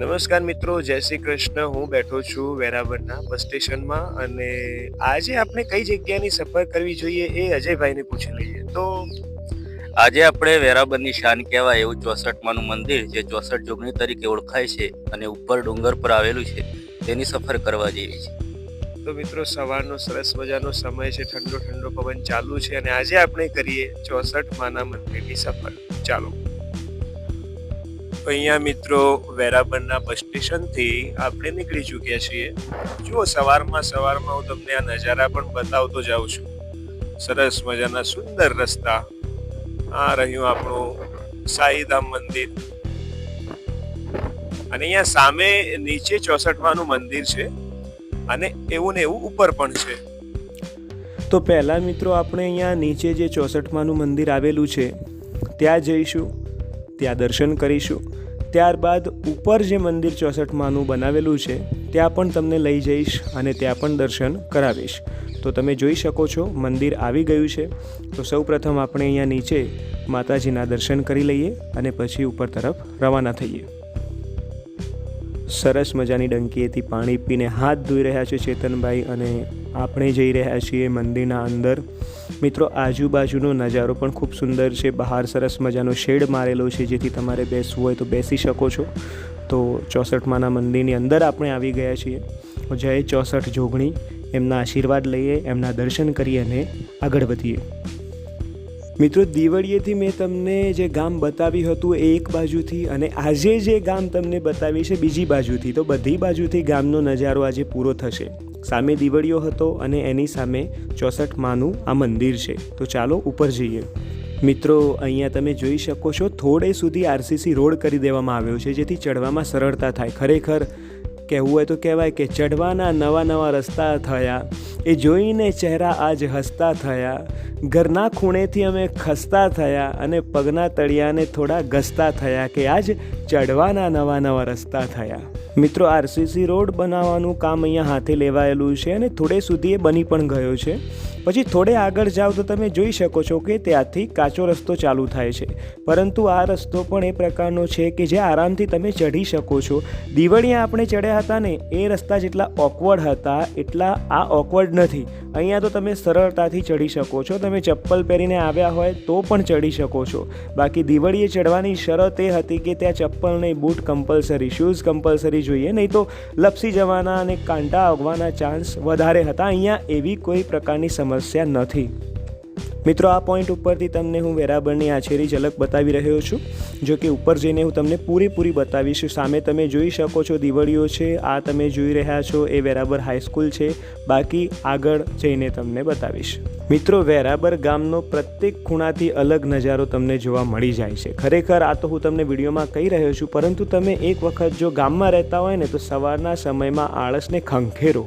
નમસ્કાર મિત્રો જય શ્રી કૃષ્ણ. હું બેઠો છું વેરાવળના બસ સ્ટેશનમાં અને આજે આપણે કઈ જગ્યાની સફર કરવી જોઈએ એ અજયભાઈને પૂછી લઈએ. તો આજે આપણે વેરાબરની શાન કહેવાય એવું ચોસઠમાનું મંદિર જે ચોસઠ જોગણી તરીકે ઓળખાય છે અને ઉપર ડુંગર પર આવેલું છે તેની સફર કરવા જેવી છે. તો મિત્રો સવારનો સરસ મજાનો સમય છે ઠંડો ઠંડો પવન ચાલુ છે અને આજે આપણે કરીએ ચોસઠ માના મંદિરની સફર. ચાલો. અહીંયા મિત્રો વેરાબરના બસ સ્ટેશનથી આપણે નીકળી ચૂક્યા છીએ. જુઓ, સવારમાં સવારમાં હું તમને આ નજારા પણ બતાવતો જાઉં છું. સરસ મજાના સુંદર રસ્તા. આ રહ્યું આપણું સાઈધામ મંદિર. અને અહીંયા સામે નીચે ચોસઠમાનું મંદિર છે અને એવું ને એવું ઉપર પણ છે. તો પહેલાં મિત્રો આપણે અહીંયા નીચે જે ચોસઠમાનું મંદિર આવેલું છે, ત્યાં જઈશું, ત્યાં દર્શન કરીશું. ત્યારબાદ ઉપર જે મંદિર ચોસઠમાનું બનાવેલું છે, ત્યાં પણ તમને લઈ જઈશ અને ત્યાં પણ દર્શન કરાવીશ. તો તમે જોઈ શકો છો, મંદિર આવી ગયું છે. તો સૌ પ્રથમ આપણે અહીંયા નીચે માતાજીના દર્શન કરી લઈએ અને પછી ઉપર તરફ રવાના થઈએ. સરસ મજાની ડંકીએથી પાણી પીને હાથ ધોઈ રહ્યા છે ચેતનભાઈ અને આપણે જઈ રહ્યા છીએ મંદિરના અંદર. મિત્રો, આજુબાજુનો નજારો પણ ખૂબ સુંદર છે. બહાર સરસ મજાનો શેડ મારેલો છે, જેથી તમારે બેસવું હોય તો બેસી શકો છો. તો ચોસઠમાના મંદિરની અંદર આપણે આવી ગયા છીએ. જય ચોસઠ જોગણી. એમના આશીર્વાદ લઈએ, એમના દર્શન કરીએ અને આગળ વધીએ. મિત્રો, દિવાળીએથી મેં તમને જે ગામ બતાવ્યું હતું એ એક બાજુથી અને આજે જે ગામ તમને બતાવી છે બીજી બાજુથી, તો બધી બાજુથી ગામનો નજારો આજે પૂરો થશે. સામે દિવાળીઓ હતો અને એની સામે ચોસઠ માનું આ મંદિર છે. તો ચાલો ઉપર જઈએ. મિત્રો, અહીંયા તમે જોઈ શકો છો, થોડે સુધી આરસીસી રોડ કરી દેવામાં આવ્યો છે, જેથી ચડવામાં સરળતા થાય. ખરેખર કહેવું હોય તો કહેવાય કે ચડવાના નવા નવા રસ્તા થયા. એ જોઈને ચહેરા આજ હસતા થયા. ઘરના ખૂણેથી અમે ખસતા થયા અને પગના તળિયાને થોડા ઘસતા થયા કે આજ ચડવાના નવા નવા રસ્તા થયા. મિત્રો, આરસીસી રોડ બનાવવાનું કામ અહીંયા હાથે લેવાયેલું છે અને થોડે સુધી એ બની પણ ગયો છે. પછી થોડે આગળ જાઓ તો તમે જોઈ શકો છો કે ત્યાંથી કાચો રસ્તો ચાલુ થાય છે. પરંતુ આ રસ્તો પણ એ પ્રકારનો છે કે જે આરામથી તમે ચઢી શકો છો. દિવાળીએ આપણે ચડ્યા હતા ને, એ રસ્તા જેટલા ઓકવર્ડ હતા, એટલા આ ઓકવર્ડ નથી. અહીંયા તો તમે સરળતાથી ચડી શકો છો. તમે ચપ્પલ પહેરીને આવ્યા હોય તો પણ ચડી શકો છો. બાકી દિવાળીએ ચડવાની શરત એ હતી કે ત્યાં ચપ્પલ નહીં બૂટ કમ્પલસરી શૂઝ કમ્પલસરી જોઈએ. નહીં તો લપસી જવાના અને કાંટા આવવાના ચાન્સ વધારે હતા. અહીંયા એવી કોઈ પ્રકારની સમસ્યા નથી. મિત્રો, આ પોઈન્ટ ઉપરથી તમને હું વેરાબરની આછેરી ઝલક બતાવી રહ્યો છું, જો કે ઉપર જઈને હું તમને પૂરેપૂરી બતાવીશ. સામે તમે જોઈ શકો છો દિવડીઓ છે, આ તમે જોઈ રહ્યા છો, એ વેરાબર હાઈસ્કૂલ છે, બાકી આગળ જઈને તમને બતાવીશ. મિત્રો વેરાબર ગામનો પ્રત્યેક ખૂણાથી અલગ નજારો તમને જોવા મળી જાય છે. ખરેખર આ તો હું તમને વિડીયોમાં કહી રહ્યો છું, પરંતુ તમે એક વખત જો ગામમાં રહેતા હોય ને, તો સવારના સમયમાં આળસને ખંખેરો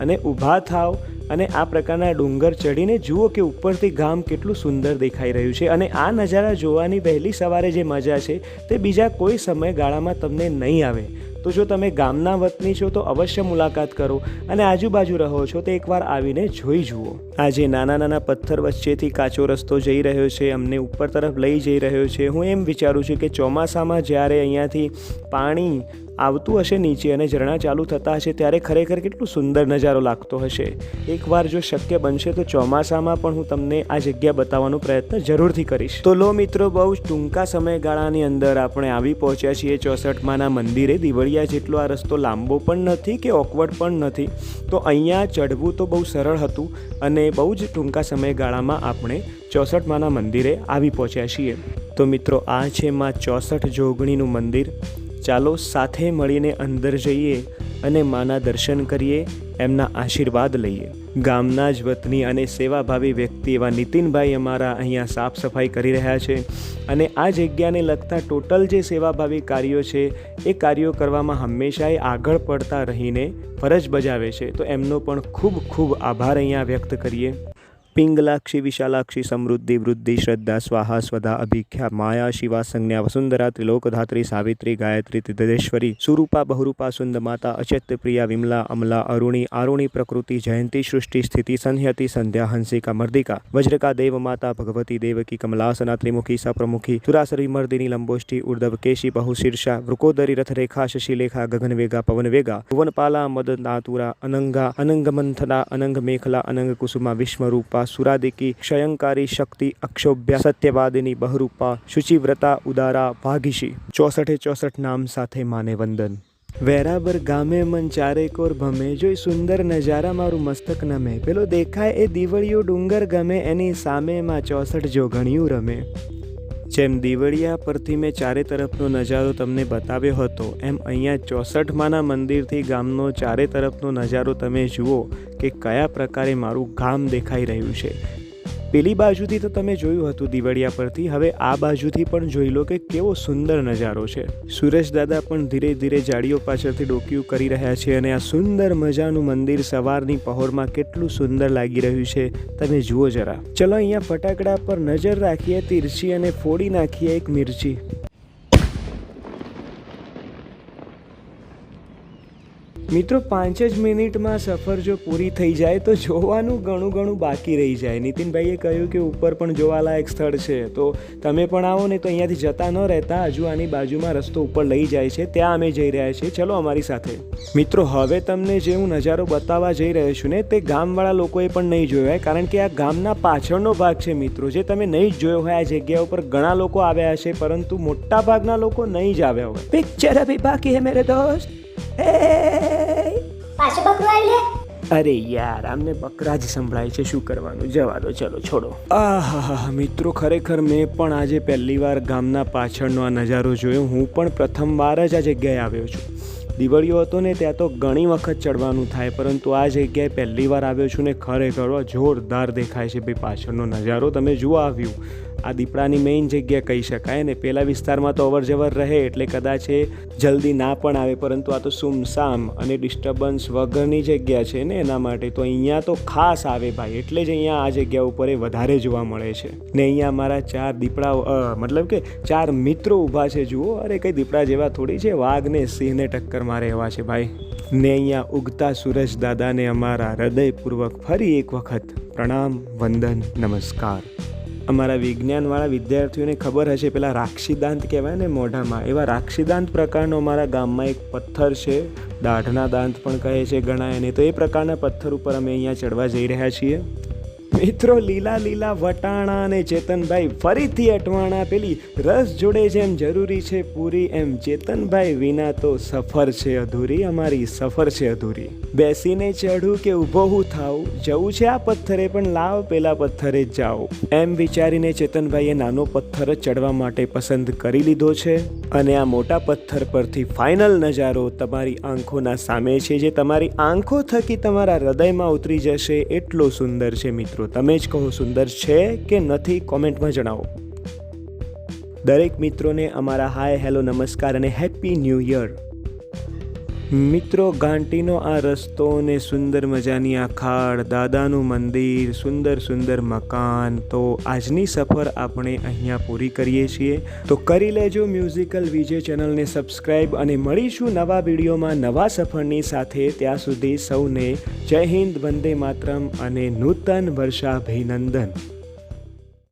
અને ઊભા થાવ અને આ પ્રકારના ડુંગર ચડીને જુઓ કે ઉપરથી ગામ કેટલું સુંદર દેખાઈ રહ્યું છે અને આ નજારા જોવાની વહેલી સવારે જે મજા છે તે બીજા કોઈ સમયગાળામાં તમને નહીં આવે. તો જો તમે ગામના વતની છો તો અવશ્ય મુલાકાત કરો અને આજુબાજુ રહો છો તો એકવાર આવીને જોઈ જુઓ. આજે નાના નાના પથ્થર વચ્ચેથી કાચો રસ્તો જઈ રહ્યો છે, અમને ઉપર તરફ લઈ જઈ રહ્યો છે. હું એમ વિચારું છું કે ચોમાસામાં જ્યારે અહીંયાથી પાણી આવતું હશે નીચે અને ઝરણા ચાલુ થતા હશે ત્યારે ખરેખર કેટલું સુંદર નજારો લાગતો હશે. એકવાર જો શક્ય બનશે તો ચોમાસામાં પણ હું તમને આ જગ્યા બતાવવાનો પ્રયત્ન જરૂરથી કરીશ. તો લો મિત્રો, બહુ જ ટૂંકા સમયગાળાની અંદર આપણે આવી પહોંચ્યા છીએ ચોસઠમાના મંદિરે. દિવળિયા જેટલો આ રસ્તો લાંબો પણ નથી કે ઓકવર્ડ પણ નથી. તો અહીંયા ચઢવું તો બહુ સરળ હતું અને બહુ જ ટૂંકા સમયગાળામાં આપણે ચોસઠમાના મંદિરે આવી પહોંચ્યા છીએ. તો મિત્રો, આ છે માં ચોસઠ જોગણીનું મંદિર. ચાલો સાથે મળીને અંદર જઈએ અને માના દર્શન કરીએ, એમના આશીર્વાદ લઈએ. ગામના જ વતની અને સેવાભાવી વ્યક્તિ એવા નીતિનભાઈ અમારા અહીંયા સાફ સફાઈ કરી રહ્યા છે અને આ જગ્યાને લગતા ટોટલ જે સેવાભાવી કાર્યો છે, એ કાર્યો કરવામાં હંમેશા એ આગળ પડતા રહીને ફરજ બજાવે છે. તો એમનો પણ ખૂબ ખૂબ આભાર અહીંયા વ્યક્ત કરીએ. પિંગલાક્ષી, વિશાલાક્ષી, સમૃદ્ધિ, વૃદ્ધિ, શ્રદ્ધા, સ્વાહા, સ્વધા, અભિખ્યા, માયા, શિવા, સંજ્ઞા, વસુંધરા, ત્રિલોકધાત્રી, સાવિત્રી, ગાયત્રી ત્રિદરેશ્વરી સુરૂપા, બહુરૂપા સુંદ માતા અચેત પ્રિયા, વિમલા, અમલા, અરુણી, આરુણી, પ્રકૃતિ, જયંતિ, સૃષ્ટિ, સ્થિતિ, સંહ્યતિ, સંધ્યા, હંસિકા, મર્દિકા, વજ્રકા દેવ માતા ભગવતી, દેવકી, કમલાસના, ત્રિમુખી, સપ્રમુખી સુરાસરી મર્દિની લંબોષ્ઠી ઉર્ધવ, કેશી બહુશીર્ષા વૃકોદરી, રથરેખા, શશિલેખા, ગગનવેગા, પવનવેગા, ભુવનપાલા, મદનાતુરા, અનંગા, અનંગમંથના, અનંગ મેખલા, અનંગ કુસુમા, વિશ્વરૂપા સુરાદિકી ક્ષયંકારી શક્તિ અક્ષોભ્ય સત્યવાદિની બહરૂપા શુચિવ્રતા ઉદારા ભાગીશી ચોસઠે ચોસઠ નામ સાથે માને વંદન વેરાબર ગામે મન ચારેકોર ભમે જોઈ સુંદર નજારા મારું મસ્તક નમે પેલો દેખાય એ દીવળિયો ડુંગર ગમે એની સામેમાં ચોસઠ જો જોગણિયું રમે જેમ દીવળિયા પરથી મેં ચારે તરફનો નજારો તમને બતાવ્યો હતો, એમ અહીંયા ચોસઠમાના મંદિરથી ગામનો ચારે તરફનો નજારો તમે જુઓ કે કયા પ્રકારે મારું ગામ દેખાઈ રહ્યું છે. પેલી બાજુથી તો તમે જોયું હતું દિવાળિયા પરથી, હવે આ બાજુથી પણ જોઈ લો કે કેવો સુંદર નજારો છે. સુરેશ દાદા પણ ધીરે ધીરે જાડીઓ પાછળથી ડોકિયું કરી રહ્યા છે અને આ સુંદર મજાનું મંદિર સવારની પહોરમાં કેટલું સુંદર લાગી રહ્યું છે, તમે જુઓ જરા. ચલો અહીંયા ફટાકડા પર નજર રાખીએ, તીરછી અને ફોડી નાખીએ એક મિર્ચી. મિત્રો, પાંચ જ મિનિટમાં સફર જો પૂરી થઈ જાય તો જોવાનું ઘણું ઘણું બાકી રહી જાય. નીતિનભાઈએ કહ્યું કે ઉપર પણ જોવાલાયક સ્થળ છે. તો તમે પણ આવો ને તો અહીંયાથી જતા ન રહેતા. હજુ આની બાજુમાં રસ્તો ઉપર લઈ જાય છે. ત્યાં અમે જઈ રહ્યા છીએ. ચલો અમારી સાથે. મિત્રો, હવે તમને જે હું નજારો બતાવવા જઈ રહ્યો છું ને, તે ગામવાળા લોકોએ પણ નહીં જોયો હોય, કારણ કે આ ગામના પાછળનો ભાગ છે મિત્રો. જે તમે નહીં જ જોયો હોય, આ જગ્યા ઉપર ઘણા લોકો આવ્યા હશે, પરંતુ મોટા ભાગના લોકો નહીં જ આવ્યા હોય. પિક્ચર અભી બાકી હે મેરે દોસ્ત. પાછું આવી લે? અરે યાર, આમને બકરા જ સંભળાય છે. શું કરવાનું? જવા દો, ચલો, છોડો. આહા મિત્રો, ખરેખર મેં પણ આજે પહેલી વાર ગામના પાછળનો આ નજારો જોયો. હું પણ પ્રથમવાર જ આ જગ્યાએ આવ્યો છું. દિવાળીઓ હતો ને, ત્યાં તો ઘણી વખત ચડવાનું થાય, પરંતુ આ જગ્યાએ પહેલી વાર આવ્યો છું ને, ખરેખર જોરદાર દેખાય છે. ભાઈ, પાછળનો નજારો તમે જુઓ, આવ્યું. આ દીપડાની મેઇન જગ્યા કહી શકાય ને પેલા વિસ્તારમાં તો અવર જવર રહે એટલે કદાચ એ જલ્દી ના પણ આવે, પરંતુ આ તો સુમસામ અને ડિસ્ટર્બન્સ વગરની જગ્યા છે ને એના માટે. તો અહીંયા તો ખાસ આવે ભાઈ, એટલે જ અહીંયા આ જગ્યા ઉપર એ વધારે જોવા મળે છે. ને અહીંયા મારા ચાર દીપડાઓ મતલબ કે ચાર મિત્રો ઊભા છે, જુઓ. અરે, કંઈ દીપડા જેવા થોડી છે. વાઘ ને સિંહને ટક્કર મારે એવા છે ભાઈ. ને અહીંયા ઉગતા સૂરજ દાદાને અમારા હૃદયપૂર્વક ફરી એક વખત પ્રણામ, વંદન, નમસ્કાર. અમારા વિજ્ઞાનવાળા વિદ્યાર્થીઓને ખબર હશે, પેલા રાક્ષીદાંત કહેવાય ને મોઢામાં, એવા રાક્ષીદાંત પ્રકારનો અમારા ગામમાં એક પથ્થર છે, દાઢના દાંત પણ કહે છે ગણાય ને તો એ પ્રકારના પથ્થર ઉપર અમે અહીંયા ચડવા જઈ રહ્યા છીએ. મિત્રો, લીલા લીલા વટાણા અને ચેતનભાઈ ફરીથી અટવાણા પેલી રસ જોડે જેમ જરૂરી છે પૂરી, એમ ચેતનભાઈ વિના તો સફર છે અધૂરી, અમારી સફર છે અધૂરી. બેસીને ચઢું કે ઊભો હું થાવ જવું છે આ પથ્થરે, પણ લાવ પેલા પથ્થરે જાઓ એમ વિચારીને ચેતનભાઈએ નાનો પથ્થર ચડવા માટે પસંદ કરી લીધો છે અને આ મોટા પથ્થર પરથી ફાઇનલ નજારો તમારી આંખોના સામે છે. જે તમારી આંખો થકી તમારા હૃદયમાં ઉતરી જશે, એટલો સુંદર છે મિત્રો. તમે જ કહો સુંદર છે કે નથી કોમેન્ટમાં જણાવો. દરેક મિત્રોને અમારા હાય, હેલો, નમસ્કાર અને હેપી ન્યૂ યર. મિત્રો ઘાંટીનો આ રસ્તો ને સુંદર મજાની આ ખાડ, દાદાનું મંદિર, સુંદર સુંદર મકાન, તો આજની સફર આપણે અહીંયા પૂરી કરીએ છીએ. તો કરી લેજો મ્યુઝિકલ વિજય ચેનલને સબસ્ક્રાઈબ અને મળીશું નવા વિડીયોમાં નવા સફરની સાથે. ત્યાં સુધી સૌને જય હિન્દ, વંદે માતરમ અને નૂતન વર્ષાભિનંદન.